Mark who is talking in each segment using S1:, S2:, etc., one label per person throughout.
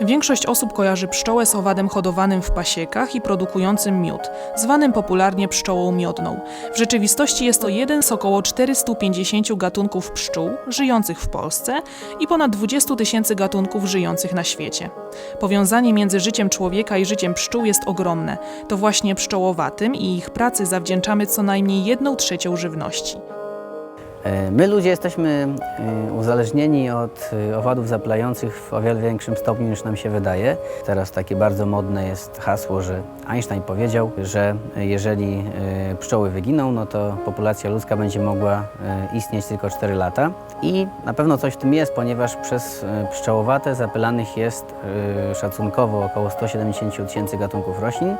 S1: Większość osób kojarzy pszczołę z owadem hodowanym w pasiekach i produkującym miód, zwanym popularnie pszczołą miodną. W rzeczywistości jest to jeden z około 450 gatunków pszczół żyjących w Polsce i ponad 20 tysięcy gatunków żyjących na świecie. Powiązanie między życiem człowieka i życiem pszczół jest ogromne. To właśnie pszczołowatym i ich pracy zawdzięczamy co najmniej jedną trzecią żywności.
S2: E, My ludzie jesteśmy e, uzależnieni od e, owadów zapylających w o wiele większym stopniu niż nam się wydaje. Teraz takie bardzo modne jest hasło, że Einstein powiedział, że jeżeli pszczoły wyginą, no to populacja ludzka będzie mogła istnieć tylko 4 lata. I na pewno coś w tym jest, ponieważ przez pszczołowate zapylanych jest szacunkowo około 170 tysięcy gatunków roślin.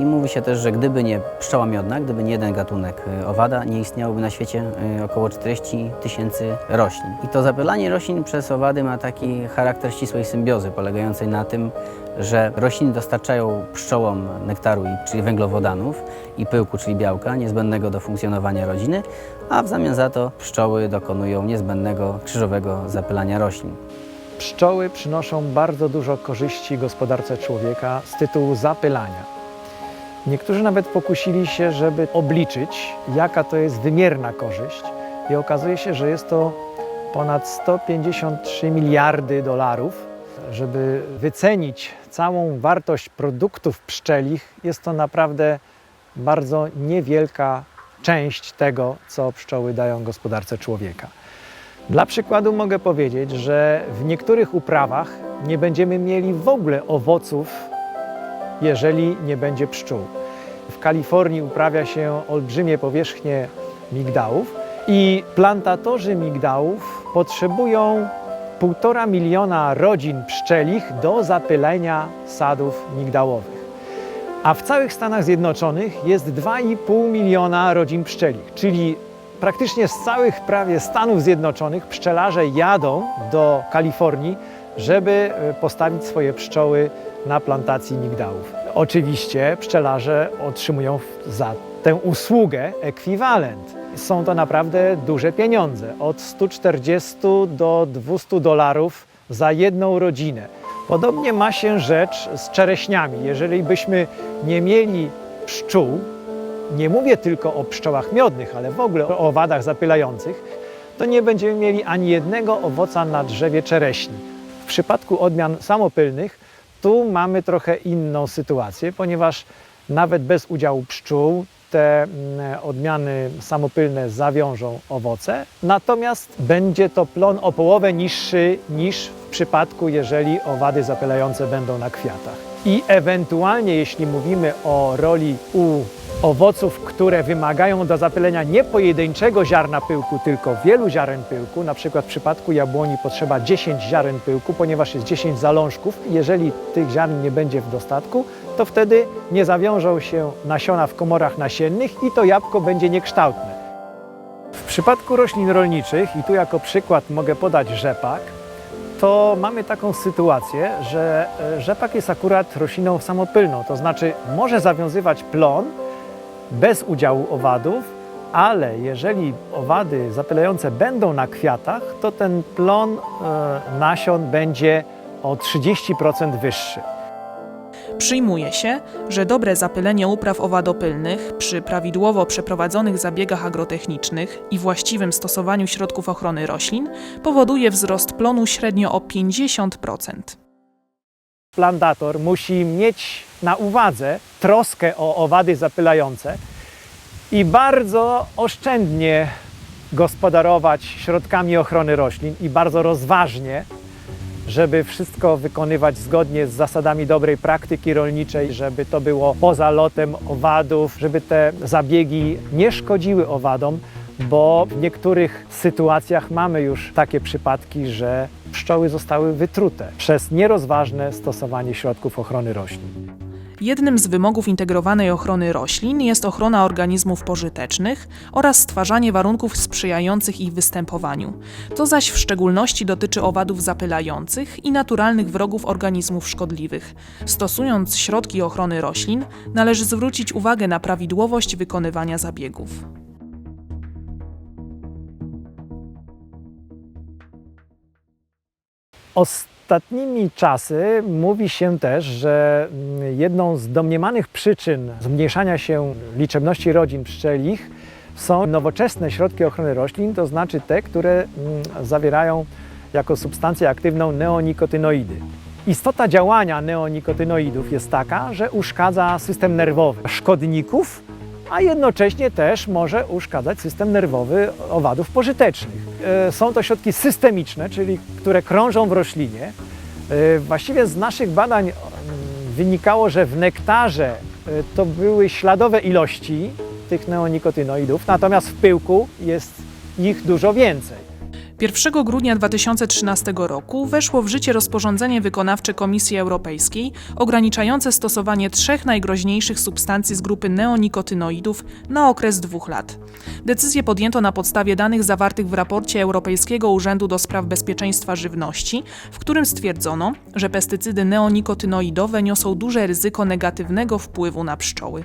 S2: I mówi się też, że gdyby nie pszczoła miodna, gdyby nie jeden gatunek e, owada, nie istniałoby na świecie e, około 40 tysięcy roślin. I to zapylanie roślin przez owady ma taki charakter ścisłej symbiozy, polegającej na tym, że rośliny dostarczają pszczołom nektaru, czyli węglowodanów i pyłku, czyli białka, niezbędnego do funkcjonowania rodziny, a w zamian za to pszczoły dokonują niezbędnego krzyżowego zapylania roślin.
S3: Pszczoły przynoszą bardzo dużo korzyści gospodarce człowieka z tytułu zapylania. Niektórzy nawet pokusili się, żeby obliczyć, jaka to jest wymierna korzyść, i okazuje się, że jest to ponad 153 miliardy dolarów. Żeby wycenić całą wartość produktów pszczelich, jest to naprawdę bardzo niewielka część tego, co pszczoły dają gospodarce człowieka. Dla przykładu mogę powiedzieć, że w niektórych uprawach nie będziemy mieli w ogóle owoców, jeżeli nie będzie pszczół. W Kalifornii uprawia się olbrzymie powierzchnie migdałów i plantatorzy migdałów potrzebują półtora miliona rodzin pszczelich do zapylenia sadów migdałowych. A w całych Stanach Zjednoczonych jest 2,5 miliona rodzin pszczelich, czyli praktycznie z całych prawie Stanów Zjednoczonych pszczelarze jadą do Kalifornii, żeby e, postawić swoje pszczoły na plantacji migdałów. Oczywiście pszczelarze otrzymują za tę usługę ekwiwalent. Są to naprawdę duże pieniądze, od 140 do 200 dolarów za jedną rodzinę. Podobnie ma się rzecz z czereśniami. Jeżeli byśmy nie mieli pszczół, nie mówię tylko o pszczołach miodnych, ale w ogóle o owadach zapylających, to nie będziemy mieli ani jednego owoca na drzewie czereśni. W przypadku odmian samopylnych tu mamy trochę inną sytuację, ponieważ nawet bez udziału pszczół te mm, odmiany samopylne zawiążą owoce, natomiast będzie to plon o połowę niższy niż w przypadku, jeżeli owady zapylające będą na kwiatach. I ewentualnie, jeśli mówimy o roli u owoców, które wymagają do zapylenia nie pojedynczego ziarna pyłku, tylko wielu ziaren pyłku, na przykład w przypadku jabłoni potrzeba 10 ziaren pyłku, ponieważ jest 10 zalążków. Jeżeli tych ziaren nie będzie w dostatku, to wtedy nie zawiążą się nasiona w komorach nasiennych i to jabłko będzie niekształtne. W przypadku roślin rolniczych, i tu jako przykład mogę podać rzepak, to mamy taką sytuację, że e, rzepak jest akurat rośliną samopylną, to znaczy może zawiązywać plon bez udziału owadów, ale jeżeli owady zapylające będą na kwiatach, to ten plon e, nasion będzie o 30% wyższy.
S1: Przyjmuje się, że dobre zapylenie upraw owadopylnych przy prawidłowo przeprowadzonych zabiegach agrotechnicznych i właściwym stosowaniu środków ochrony roślin powoduje wzrost plonu średnio o 50%.
S3: Plantator musi mieć na uwadze troskę o owady zapylające i bardzo oszczędnie gospodarować środkami ochrony roślin i bardzo rozważnie, żeby wszystko wykonywać zgodnie z zasadami dobrej praktyki rolniczej, żeby to było poza lotem owadów, żeby te zabiegi nie szkodziły owadom, bo w niektórych sytuacjach mamy już takie przypadki, że pszczoły zostały wytrute przez nierozważne stosowanie środków ochrony roślin.
S1: Jednym z wymogów integrowanej ochrony roślin jest ochrona organizmów pożytecznych oraz stwarzanie warunków sprzyjających ich występowaniu. To zaś w szczególności dotyczy owadów zapylających i naturalnych wrogów organizmów szkodliwych. Stosując środki ochrony roślin, należy zwrócić uwagę na prawidłowość wykonywania zabiegów.
S3: Ostatnimi czasy mówi się też, że mm, jedną z domniemanych przyczyn zmniejszania się liczebności rodzin pszczelich są nowoczesne środki ochrony roślin, to znaczy te, które mm, zawierają jako substancję aktywną neonikotynoidy. Istota działania neonikotynoidów jest taka, że uszkadza system nerwowy szkodników, a jednocześnie też może uszkadzać system nerwowy owadów pożytecznych. E, Są to środki systemiczne, czyli które krążą w roślinie. E, Właściwie z naszych badań mm, wynikało, że w nektarze e, to były śladowe ilości tych neonikotynoidów, natomiast w pyłku jest ich dużo więcej.
S1: 1 grudnia 2013 roku weszło w życie rozporządzenie wykonawcze Komisji Europejskiej ograniczające stosowanie trzech najgroźniejszych substancji z grupy neonikotynoidów na okres dwóch lat. Decyzję podjęto na podstawie danych zawartych w raporcie Europejskiego Urzędu do Spraw Bezpieczeństwa Żywności, w którym stwierdzono, że pestycydy neonikotynoidowe niosą duże ryzyko negatywnego wpływu na pszczoły.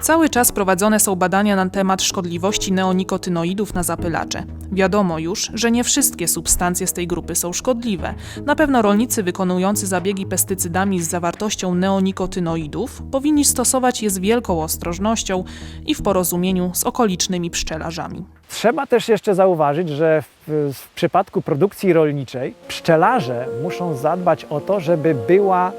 S1: Cały czas prowadzone są badania na temat szkodliwości neonikotynoidów na zapylacze. Wiadomo już, że nie wszystkie substancje z tej grupy są szkodliwe. Na pewno rolnicy wykonujący zabiegi pestycydami z zawartością neonikotynoidów powinni stosować je z wielką ostrożnością i w porozumieniu z okolicznymi pszczelarzami.
S3: Trzeba też jeszcze zauważyć, że w, w przypadku produkcji rolniczej pszczelarze muszą zadbać o to, żeby była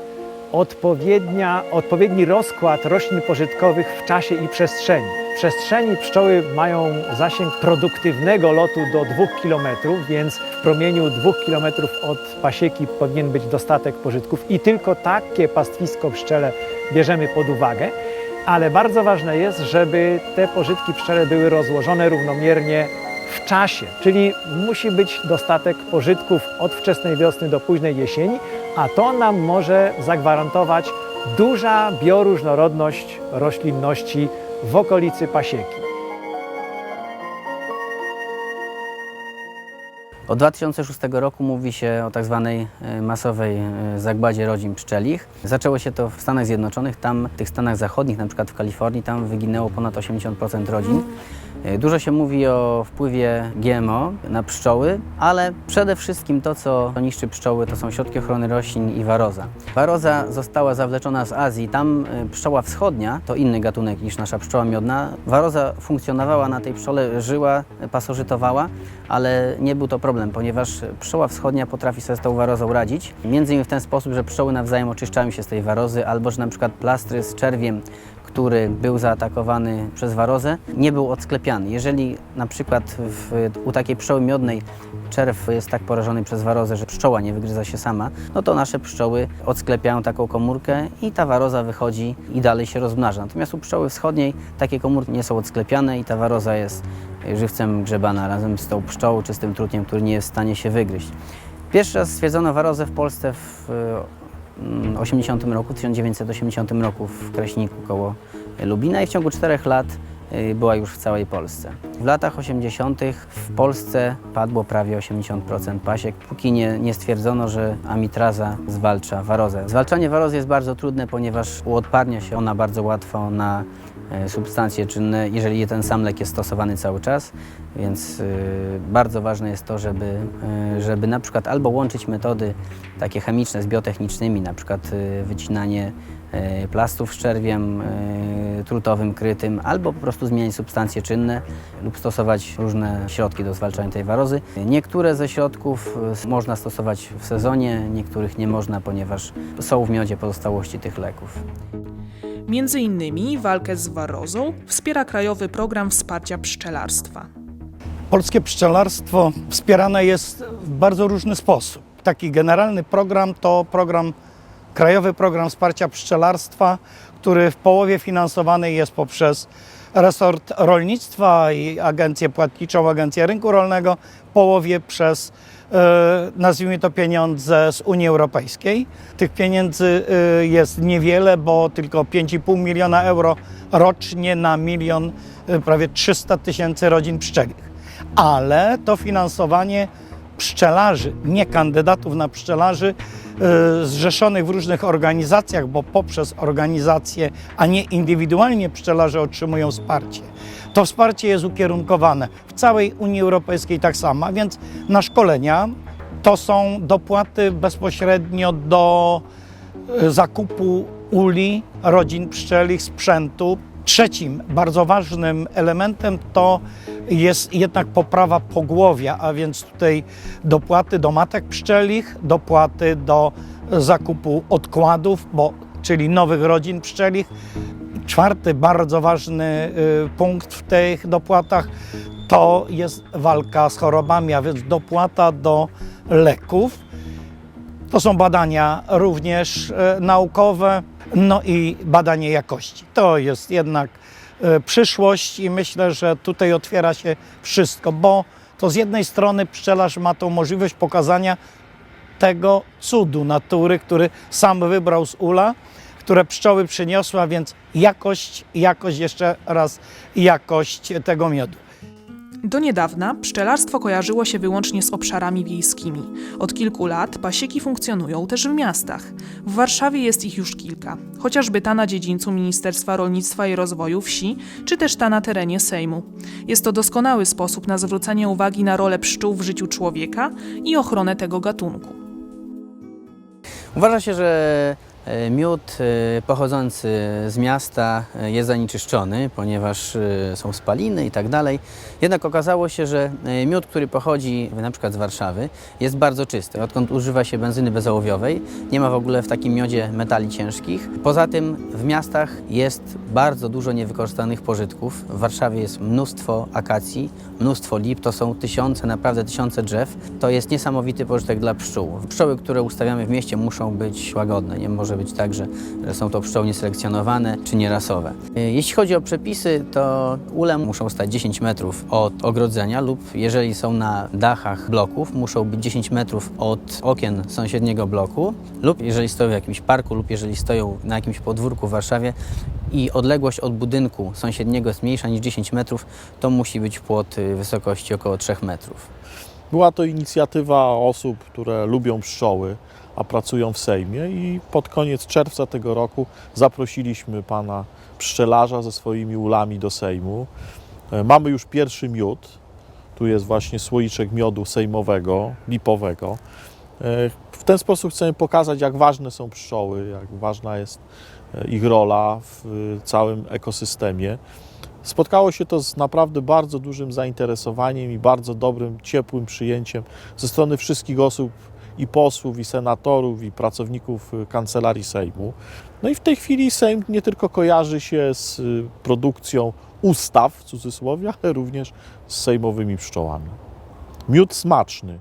S3: odpowiednia, odpowiedni rozkład roślin pożytkowych w czasie i przestrzeni. W przestrzeni pszczoły mają zasięg produktywnego lotu do 2 km, więc w promieniu 2 km od pasieki powinien być dostatek pożytków i tylko takie pastwisko pszczele bierzemy pod uwagę. Ale bardzo ważne jest, żeby te pożytki pszczele były rozłożone równomiernie w czasie, czyli musi być dostatek pożytków od wczesnej wiosny do późnej jesieni, a to nam może zagwarantować duża bioróżnorodność roślinności w okolicy pasieki.
S2: Od 2006 roku mówi się o tak zwanej e, masowej e, zagładzie rodzin pszczelich. Zaczęło się to w Stanach Zjednoczonych, tam w tych Stanach Zachodnich, na przykład w Kalifornii, tam wyginęło ponad 80% rodzin. E, Dużo się mówi o wpływie GMO na pszczoły, ale przede wszystkim to, co niszczy pszczoły, to są środki ochrony roślin i waroza. Waroza została zawleczona z Azji. Tam e, pszczoła wschodnia to inny gatunek niż nasza pszczoła miodna. Waroza funkcjonowała na tej pszczole, żyła, e, pasożytowała, ale nie był to problem, ponieważ pszczoła wschodnia potrafi sobie z tą warozą radzić. Między innymi w ten sposób, że pszczoły nawzajem oczyszczają się z tej warozy, albo że na przykład plastry z czerwiem który był zaatakowany przez warozę, nie był odsklepiany. Jeżeli na przykład w, u takiej pszczoły miodnej czerw jest tak porażony przez warozę, że pszczoła nie wygryza się sama, no to nasze pszczoły odsklepiają taką komórkę i ta waroza wychodzi i dalej się rozmnaża. Natomiast u pszczoły wschodniej takie komórki nie są odsklepiane i ta waroza jest żywcem grzebana razem z tą pszczołą czy z tym trutiem, który nie jest w stanie się wygryźć. Pierwszy raz stwierdzono warozę w Polsce w 80 roku, 1980 roku w Kraśniku koło Lubina i w ciągu czterech lat y, była już w całej Polsce. W latach 80. w Polsce padło prawie 80% pasiek, póki nie, nie stwierdzono, że amitraza zwalcza warozę. Zwalczanie warozy jest bardzo trudne, ponieważ uodparnia się ona bardzo łatwo na e, substancje czynne, jeżeli ten sam lek jest stosowany cały czas, więc y, bardzo ważne jest to, żeby, y, żeby na przykład albo łączyć metody takie chemiczne z biotechnicznymi, na przykład wycinanie plastów z czerwiem trutowym krytym, albo po prostu zmieniać substancje czynne lub stosować różne środki do zwalczania tej warozy. Niektóre ze środków y, można stosować w sezonie, niektórych nie można, ponieważ są w miodzie pozostałości tych leków.
S1: Między innymi walkę z warozą wspiera Krajowy Program Wsparcia Pszczelarstwa.
S4: Polskie pszczelarstwo wspierane jest w bardzo różny sposób. Taki generalny program to program, Krajowy Program Wsparcia Pszczelarstwa, który w połowie finansowany jest poprzez resort rolnictwa i agencję płatniczą, agencję rynku rolnego, w połowie przez e, nazwijmy to pieniądze z Unii Europejskiej. Tych pieniędzy e, jest niewiele, bo tylko 5,5 miliona euro rocznie na milion, e, prawie 300 tysięcy rodzin pszczelich ale to finansowanie pszczelarzy, nie kandydatów na pszczelarzy, y, zrzeszonych w różnych organizacjach, bo poprzez organizacje, a nie indywidualnie pszczelarze otrzymują wsparcie. To wsparcie jest ukierunkowane w całej Unii Europejskiej tak samo, a więc na szkolenia. To są dopłaty bezpośrednio do e, zakupu uli, rodzin pszczelich, sprzętu. Trzecim bardzo ważnym elementem to jest jednak poprawa pogłowia, a więc tutaj dopłaty do matek pszczelich, dopłaty do zakupu odkładów, bo, czyli nowych rodzin pszczelich. Czwarty bardzo ważny y, punkt w tych dopłatach to jest walka z chorobami, a więc dopłata do leków. To są badania również e, naukowe, no i badanie jakości. To jest jednak e, przyszłość i myślę, że tutaj otwiera się wszystko, bo to z jednej strony pszczelarz ma tą możliwość pokazania tego cudu natury, który sam wybrał z ula, które pszczoły przyniosły, a więc jakość, jakość, jeszcze raz jakość tego miodu.
S1: Do niedawna pszczelarstwo kojarzyło się wyłącznie z obszarami wiejskimi. Od kilku lat pasieki funkcjonują też w miastach. W Warszawie jest ich już kilka, chociażby ta na dziedzińcu Ministerstwa Rolnictwa i Rozwoju Wsi, czy też ta na terenie Sejmu. Jest to doskonały sposób na zwrócenie uwagi na rolę pszczół w życiu człowieka i ochronę tego gatunku.
S2: Uważa się, że miód e, pochodzący z miasta e, jest zanieczyszczony, ponieważ e, są spaliny i tak dalej. Jednak okazało się, że e, miód, który pochodzi na przykład z Warszawy, jest bardzo czysty. Odkąd używa się benzyny bezołowiowej, nie ma w ogóle w takim miodzie metali ciężkich. Poza tym w miastach jest bardzo dużo niewykorzystanych pożytków. W Warszawie jest mnóstwo akacji, mnóstwo lip, to są tysiące, naprawdę tysiące drzew. To jest niesamowity pożytek dla pszczół. Pszczoły, które ustawiamy w mieście muszą być łagodne. Nie może być tak, że, są to pszczoły nieselekcjonowane czy nierasowe. Y, Jeśli chodzi o przepisy, to ule muszą stać 10 metrów od ogrodzenia lub jeżeli są na dachach bloków, muszą być 10 metrów od okien sąsiedniego bloku lub jeżeli stoją w jakimś parku lub jeżeli stoją na jakimś podwórku w Warszawie i odległość od budynku sąsiedniego jest mniejsza niż 10 metrów, to musi być płot y, wysokości około 3 metrów.
S5: Była to inicjatywa osób, które lubią pszczoły, a pracują w Sejmie i pod koniec czerwca tego roku zaprosiliśmy pana pszczelarza ze swoimi ulami do Sejmu. E, Mamy już pierwszy miód. Tu jest właśnie słoiczek miodu sejmowego, lipowego. E, W ten sposób chcemy pokazać, jak ważne są pszczoły, jak ważna jest e, ich rola w całym ekosystemie. Spotkało się to z naprawdę bardzo dużym zainteresowaniem i bardzo dobrym, ciepłym przyjęciem ze strony wszystkich osób, i posłów, i senatorów, i pracowników y, kancelarii Sejmu. No i w tej chwili Sejm nie tylko kojarzy się z y, produkcją ustaw, w cudzysłowie, ale również z sejmowymi pszczołami. Miód smaczny,